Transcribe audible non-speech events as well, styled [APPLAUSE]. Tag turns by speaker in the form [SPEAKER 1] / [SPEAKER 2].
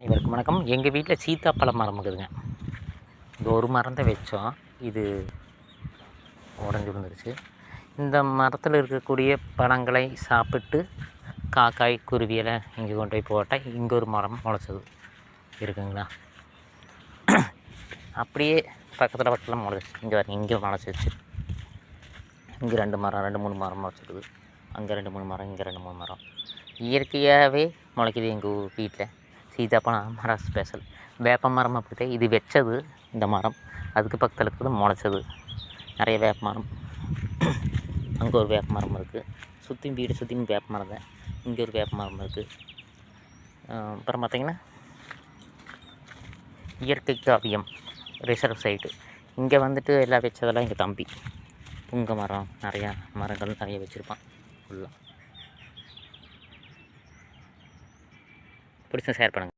[SPEAKER 1] இதற்கு வணக்கம். எங்கள் வீட்டில் சீத்தாப்பழம் மரம் இருக்குதுங்க. இந்த ஒரு மரம் தான் வச்சோம். இது உடஞ்சி விழுந்துருச்சு. இந்த மரத்தில் இருக்கக்கூடிய பழங்களை சாப்பிட்டு காக்காய் குருவியெல்லாம் இங்கே கொண்டு போய் போட்டால் இங்கே ஒரு மரம் முளைச்சது. இருக்குங்களா? [CLEARS THROAT] அப்படியே பக்கத்தில் பக்கத்தில் முளைச்சி. இங்கே வரீங்க இங்கே முளைச்சிருச்சு இங்கே ரெண்டு மரம் ரெண்டு மூணு மரம் முளைச்சிருக்குது. அங்கே ரெண்டு மூணு மரம் இங்கே ரெண்டு மூணு மரம். இயற்கையாகவே முளைக்குது எங்கள் ஊர் வீட்டில் சீதாப்பழம் மரம் ஸ்பெஷல் வேப்ப மரம் அப்படித்தான் இது வச்சது இந்த மரம். அதுக்கு பக்கத்தில் இருக்கிறது முளைச்சது. நிறைய வேப்ப மரம். அங்கே ஒரு வேப்ப மரம் இருக்குது சுற்றியும் வீடு சுற்றியும் வேப்ப மரம் தான். இங்கே ஒரு வேப்ப மரம் இருக்குது அப்புறம் பார்த்திங்கன்னா இயற்கை காவியம் ரிசர்வ் சைட்டு இங்கே வந்துட்டு எல்லாம் வச்சதெல்லாம் எங்கள் தம்பி. புங்க மரம் நிறையா மரங்கள் நிறைய வச்சுருப்பான். ஃபுல்லாக பிடிச்சா ஷேர் பண்ணுங்கள்